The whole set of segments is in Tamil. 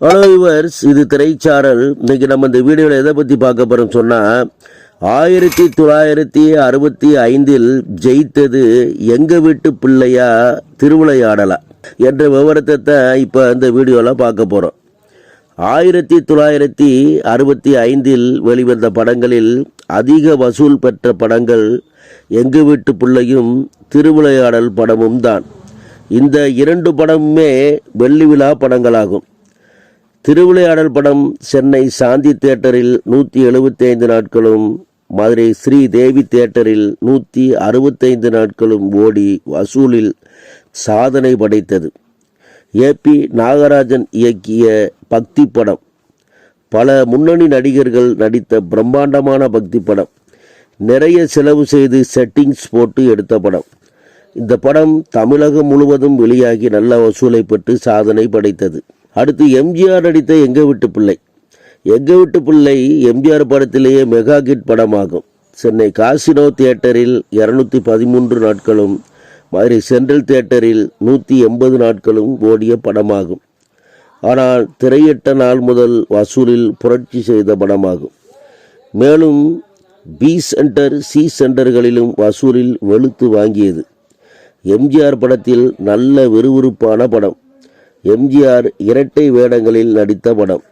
ஹலோ யுவர்ஸ் இது திரைச்சாரல். இன்றைக்கி நம்ம இந்த வீடியோவில் எதை பற்றி பார்க்க போகிறோம் சொன்னால் ஆயிரத்தி தொள்ளாயிரத்தி அறுபத்தி ஐந்தில் ஜெயித்தது எங்கள் வீட்டு பிள்ளையா திருவிளையாடலா என்ற விவரத்தை தான் இப்போ இந்த வீடியோவில் பார்க்க போகிறோம் ஆயிரத்தி தொள்ளாயிரத்தி அறுபத்தி ஐந்தில் வெளிவந்த படங்களில் அதிக வசூல் பெற்ற படங்கள் எங்கள் வீட்டு பிள்ளையும் திருவிளையாடல் படமும் தான் இந்த இரண்டு படமுமே வெள்ளி விழா படங்களாகும். திருவிளையாடல் படம் சென்னை சாந்தி தியேட்டரில் நூற்றி எழுபத்தைந்து நாட்களும் மதுரை ஸ்ரீ தேவி தியேட்டரில் நூற்றி அறுபத்தைந்து நாட்களும் ஓடி வசூலில் சாதனை படைத்தது. ஏபி நாகராஜன் இயக்கிய பக்தி படம். பல முன்னணி நடிகர்கள் நடித்த பிரம்மாண்டமான பக்தி படம். நிறைய செலவு செய்து செட்டிங்ஸ் போட்டு எடுத்த படம். இந்த படம் தமிழகம் முழுவதும் வெளியாகி நல்ல வசூலை பெற்று சாதனை படைத்தது. அடுத்து எம்ஜிஆர் நடித்த எங்க வீட்டு பிள்ளை. எங்க வீட்டு பிள்ளை எம்ஜிஆர் படத்திலேயே மெகா கிட் படமாகும். சென்னை காசினோ தியேட்டரில் இரநூத்தி பதிமூன்று நாட்களும் மதுரை சென்ட்ரல் தியேட்டரில் நூற்றி எண்பது நாட்களும் ஓடிய படமாகும். ஆனால் திரையிட்ட நாள் முதல் வசூலில் புரட்சி செய்த படமாகும். மேலும் பி சென்டர் சி சென்டர்களிலும் வசூலில் வெளுத்து வாங்கியது. எம்ஜிஆர் படத்தில் நல்ல விறுவிறுப்பான படம். எம்ஜிஆர் இரட்டை வேடங்களில் நடித்த படம்.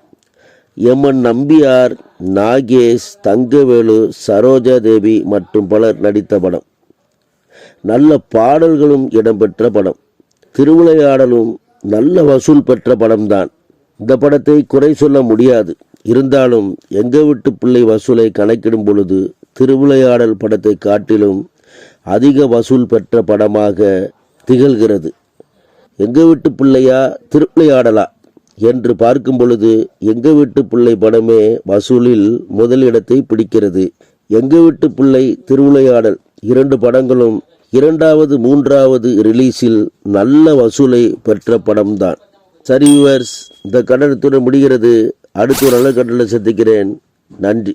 எம்என் நம்பியார் நாகேஷ் தங்கவேலு சரோஜா தேவி மற்றும் பலர் நடித்த படம். நல்ல பாடல்களும் இடம்பெற்ற படம். திருவிளையாடலும் நல்ல வசூல் பெற்ற படம்தான். இந்த படத்தை குறை சொல்ல முடியாது. இருந்தாலும் எங்க வீட்டு பிள்ளை வசூலை கணக்கிடும் பொழுது திருவிளையாடல் படத்தை காட்டிலும் அதிக வசூல் பெற்ற படமாக திகழ்கிறது. எங்கள் வீட்டு பிள்ளையா திருவிளையாடலா என்று பார்க்கும் பொழுது எங்கள் வீட்டு பிள்ளை படமே வசூலில் முதலிடத்தை பிடிக்கிறது. எங்கள் வீட்டு பிள்ளை திருவிளையாடல். இரண்டு படங்களும் இரண்டாவது மூன்றாவது ரிலீஸில் நல்ல வசூலை பெற்ற படம்தான். சரி வியூவர்ஸ் இந்த கடனத்துடன் முடிகிறது. அடுத்த ஒரு நல்ல கடனில் சந்திக்கிறேன். நன்றி.